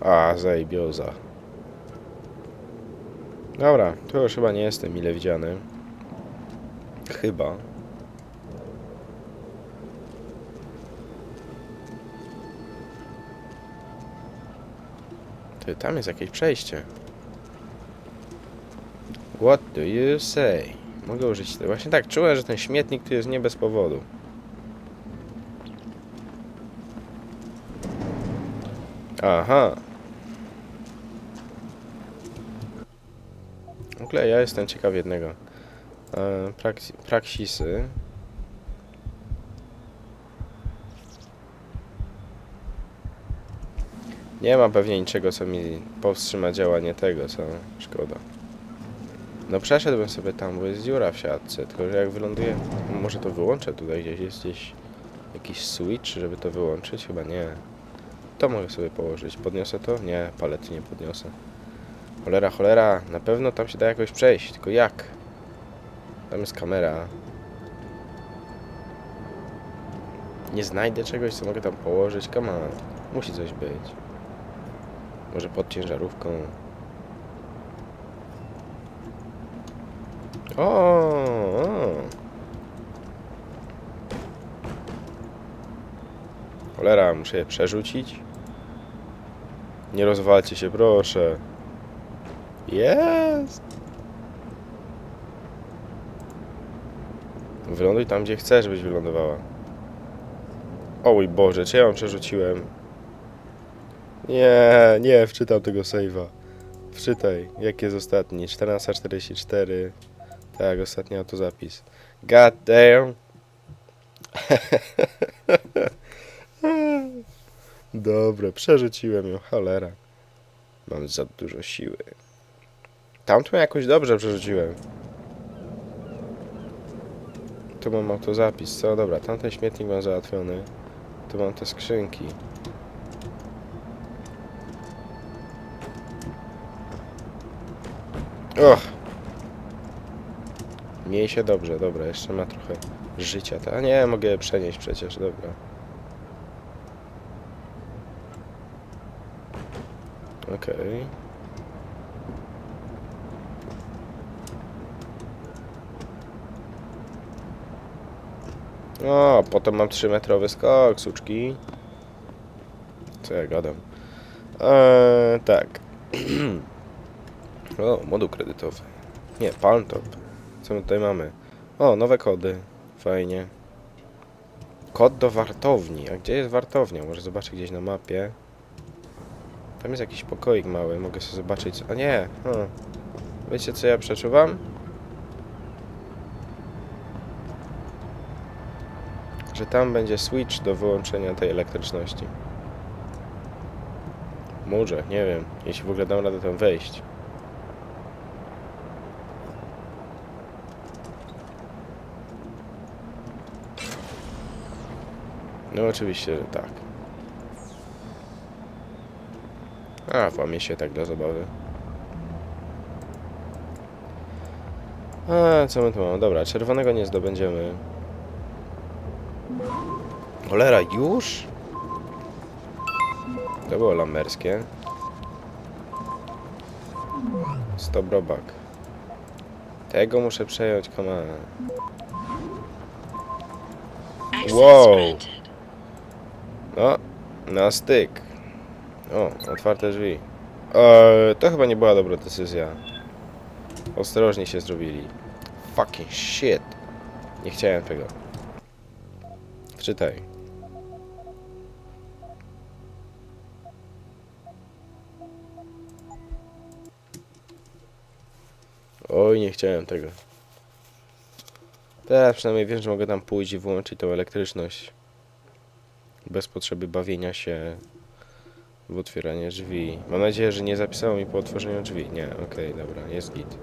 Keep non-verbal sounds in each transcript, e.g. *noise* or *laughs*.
A, zajebioza. Dobra, to już chyba nie jestem mile widziany. Chyba. Ty, tam jest jakieś przejście. What do you say? Mogę użyć tego. Właśnie tak, czułem, że ten śmietnik tu jest nie bez powodu. Aha. W ogóle ja jestem ciekaw jednego. E, praksi, praksisy. Nie ma pewnie niczego, co mi powstrzyma działanie tego, co szkoda. No przeszedłbym sobie tam, bo jest dziura w siatce, tylko że jak wyląduję, może to wyłączę tutaj gdzieś, jest gdzieś jakiś switch, żeby to wyłączyć? Chyba nie. To mogę sobie położyć. Podniosę to? Nie, palety nie podniosę. Cholera, cholera, na pewno tam się da jakoś przejść, tylko jak? Tam jest kamera. Nie znajdę czegoś, co mogę tam położyć. Come on. Musi coś być. Może pod ciężarówką. O, o. Cholera, muszę je przerzucić. Nie rozwalcie się, proszę. Jest! Wyląduj tam, gdzie chcesz, żebyś wylądowała. O mój Boże, czy ja ją przerzuciłem? Nie, nie, wczytam tego save'a. Wczytaj, jaki jest ostatni? 14.44. Tak, ostatni autozapis. God damn. *laughs* Dobra, przerzuciłem ją, cholera. Mam za dużo siły. Tamtą jakoś dobrze przerzuciłem. Tu mam autozapis, co? Dobra, tamten śmietnik mam załatwiony. Tu mam te skrzynki. Och! Miej się dobrze, dobra, jeszcze ma trochę życia. ta- A nie, mogę je przenieść przecież, dobra. Okej. O, potem mam 3-metrowy skok, suczki. Co ja gadam? Eee, tak. *clears throat* o, moduł kredytowy. Nie, Palmtop. Co my tutaj mamy? O, nowe kody. Fajnie. Kod do wartowni. A gdzie jest wartownia? Może zobaczę gdzieś na mapie. Tam jest jakiś pokoik mały. Mogę sobie zobaczyć. A nie. Hmm. Wiecie co ja przeczuwam? Że tam będzie switch do wyłączenia tej elektryczności. Może, nie wiem. Jeśli w ogóle dam radę tam wejść. No oczywiście, że tak. A, włamie się tak dla zabawy. A, co my tu mamy? Dobra, czerwonego nie zdobędziemy. Cholera, już? To było lamberskie. Stop robak. Tego muszę przejąć, on. Wow. No, na styk. O, otwarte drzwi. Eee, to chyba nie była dobra decyzja. Ostrożnie się zrobili. Fucking shit. Nie chciałem tego. Wczytaj. Oj, nie chciałem tego. Teraz przynajmniej wiem, że mogę tam pójść i wyłączyć tą elektryczność. Bez potrzeby bawienia się w otwieranie drzwi. Mam nadzieję, że nie zapisało mi po otworzeniu drzwi. Nie, okej, dobra, jest git.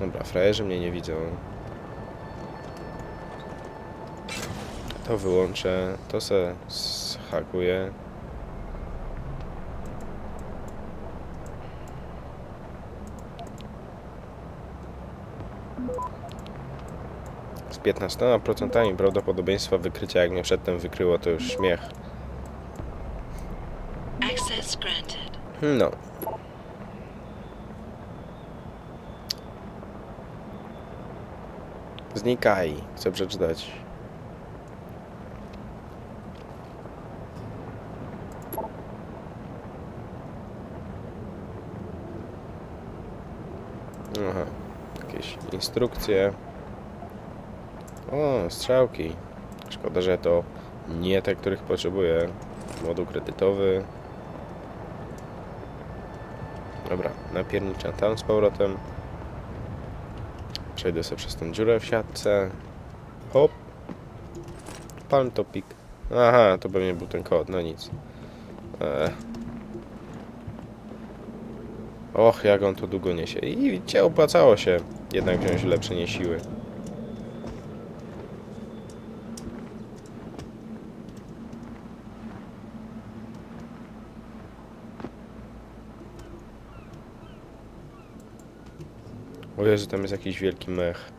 Dobra, frajerzy mnie nie widzą. To wyłączę, to se zhakuję. 15% prawdopodobieństwa wykrycia, jak mnie przedtem wykryło, to już śmiech. No. Znikaj. Chcę przeczytać. Aha. Jakieś instrukcje. O, strzałki. Szkoda, że to nie te, których potrzebuję. Moduł kredytowy. Dobra, napierniczam tam z powrotem. Przejdę sobie przez tą dziurę w siatce. Hop. Palm topik. Aha, to pewnie był ten kod, no nic. Eee. Och, jak on to długo niesie. I widzicie, opłacało się jednak wziąć lepsze nie siły. O Jezu, tam jest jakiś wielki mech.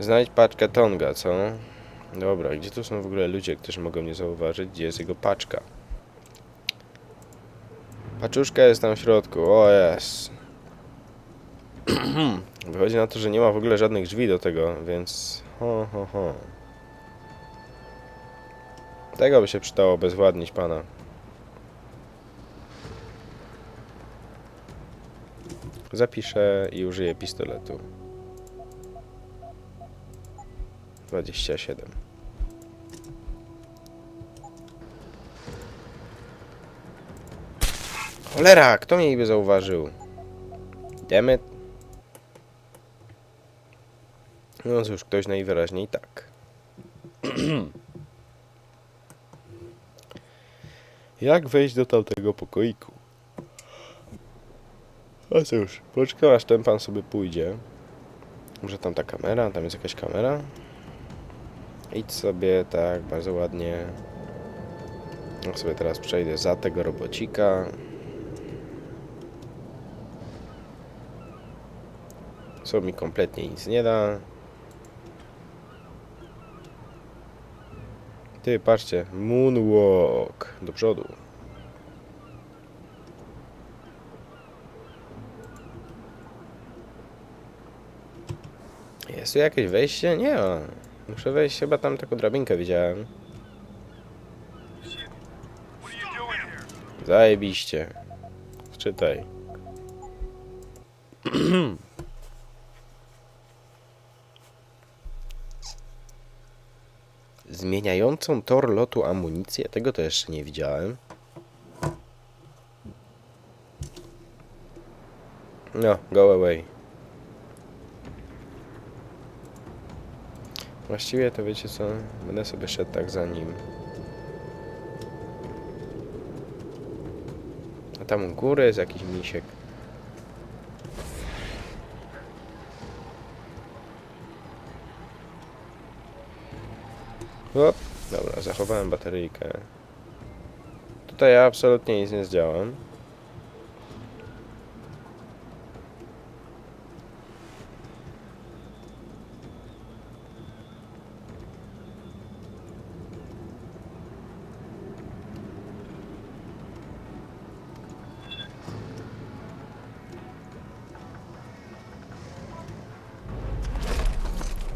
Znajdź paczkę Tonga, co? Dobra, gdzie tu są w ogóle ludzie, którzy mogą mnie zauważyć? Gdzie jest jego paczka? Paczuszka jest tam w środku, o jest. *clears throat* Wychodzi na to, że nie ma w ogóle żadnych drzwi do tego, więc... Ho, ho, ho. Tego by się przydało obezwładnić pana. Zapiszę i użyję pistoletu. 27. Cholera, kto mnie niby zauważył? Demet. No cóż, ktoś najwyraźniej tak. *clears throat* Jak wejść do tamtego pokoiku? A cóż, poczekam aż ten pan sobie pójdzie. Może tam ta kamera, tam jest jakaś kamera? Idź sobie tak bardzo ładnie. Jak sobie teraz przejdę za tego robocika. Co mi kompletnie nic nie da. Ty, patrzcie, moonwalk do przodu. Jest tu jakieś wejście? Nie. Muszę wejść, chyba tam taką drabinkę widziałem. Zajebiście. Czytaj. *clears throat* Zmieniającą tor lotu amunicję? Tego to jeszcze nie widziałem. No, go away. Właściwie to wiecie co, będę sobie szedł tak za nim. A tam u góry jest jakiś misiek. Zachowałem bateryjkę. Tutaj ja absolutnie nic nie zdziałam.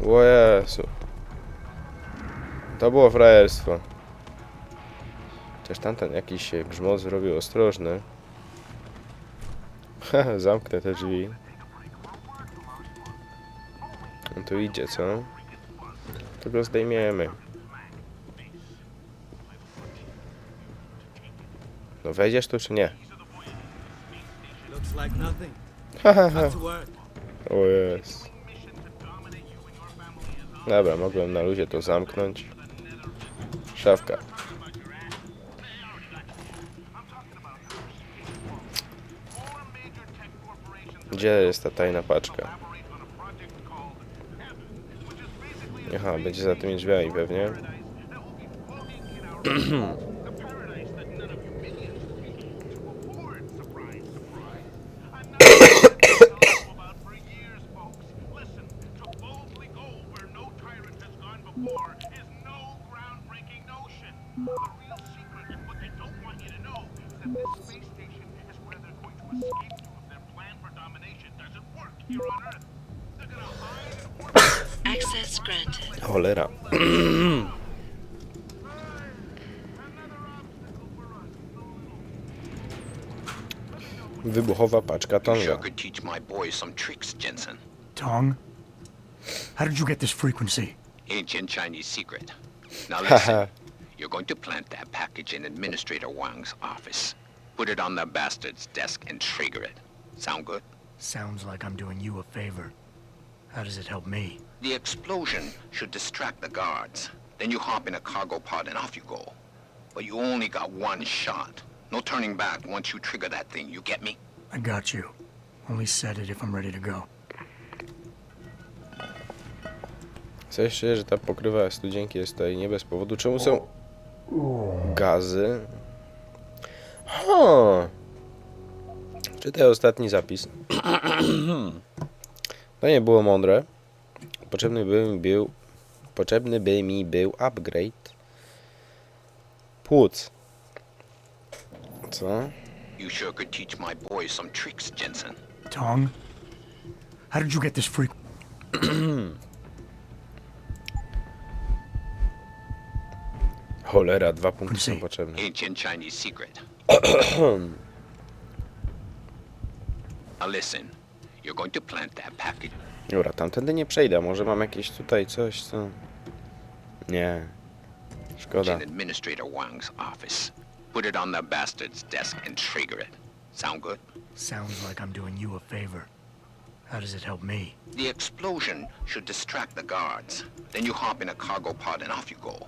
O Jezu. To było frajerstwo. Chociaż tamten jakiś grzmot zrobił ostrożny. *laughs* Haha, zamknę te drzwi. On tu idzie, co? To go zdejmiemy. No wejdziesz tu czy nie? Hahaha. O jest. Dobra, mogłem na luzie to zamknąć. Szafka. Gdzie jest ta tajna paczka? Aha, będzie za tymi drzwiami pewnie. *clears throat* Access granted. Cholera. another obstacle *clears throat* for us. Wybuchowa paczka sure tonga. could teach my boys some tricks, Jensen. Tong? How did you get this frequency? Ancient Chinese secret. Now *laughs* listen, you're going to plant that package in Administrator Wang's office. Put it on the bastard's desk and trigger it. Sound good? Sounds like I'm doing you a favor. How does it help me? The explosion should distract the guards. Then you hop in a cargo pod and off you go. But you only got one shot. No turning back once you trigger that thing, you get me? I got you. Only set it if I'm ready to go. Coś czuję, że ta pokrywa studzienki jest tutaj nie bez powodu. Czemu są gazy? Ha. Czytaj ostatni zapis. *clears throat* To nie było mądre. Potrzebny by mi był potrzebny by mi był upgrade płuc. Co? You sure could teach my boys some tricks, Jensen. Tong? How did you get this freq... Cholera, dwa punkty są potrzebne. Ancient Chinese secret. *clears throat* now listen, you're going to plant that package Dobra, tamtędy nie przejdę. Może mam jakieś tutaj coś, co... Nie. Szkoda. in Administrator Wang's office. Put it on the bastard's desk and trigger it. Sound good? Sounds like I'm doing you a favor. How does it help me? The explosion should distract the guards. Then you hop in a cargo pod and off you go.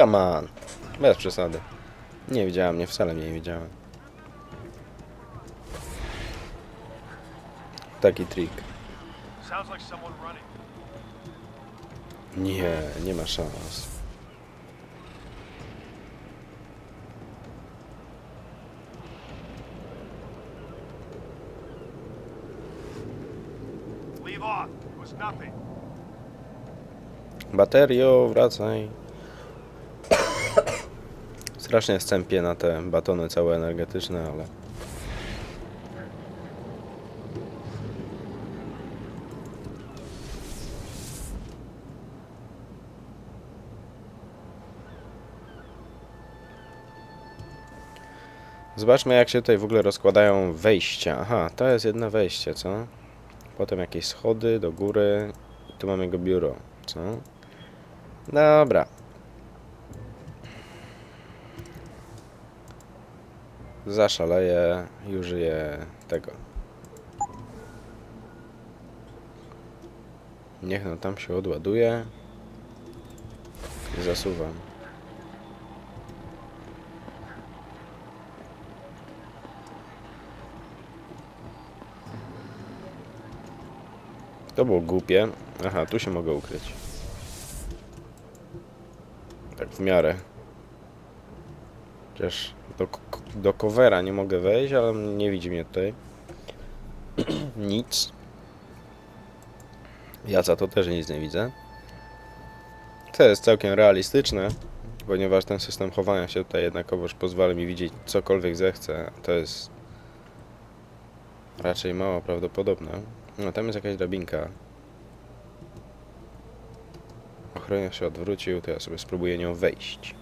Come on. Bez przesady. Nie widziała mnie, wcale mnie nie widziała. Taki trik. Nie, nie ma szans. Baterio, wracaj. Strasznie stępię na te batony całe energetyczne, ale... Zobaczmy jak się tutaj w ogóle rozkładają wejścia. Aha, to jest jedno wejście, co? Potem jakieś schody do góry. Tu mamy jego biuro, co? Dobra. Zaszaleję i użyję tego. Niech no tam się odładuje. I zasuwam. To było głupie. Aha, tu się mogę ukryć. Tak w miarę. Chociaż k- do covera nie mogę wejść, ale nie widzi mnie tutaj. *clears throat* nic. Ja za to też nic nie widzę. To jest całkiem realistyczne, ponieważ ten system chowania się tutaj jednakowoż pozwala mi widzieć cokolwiek zechcę. To jest raczej mało prawdopodobne. No tam jest jakaś drabinka. Ochroniarz się odwrócił, to ja sobie spróbuję nią wejść.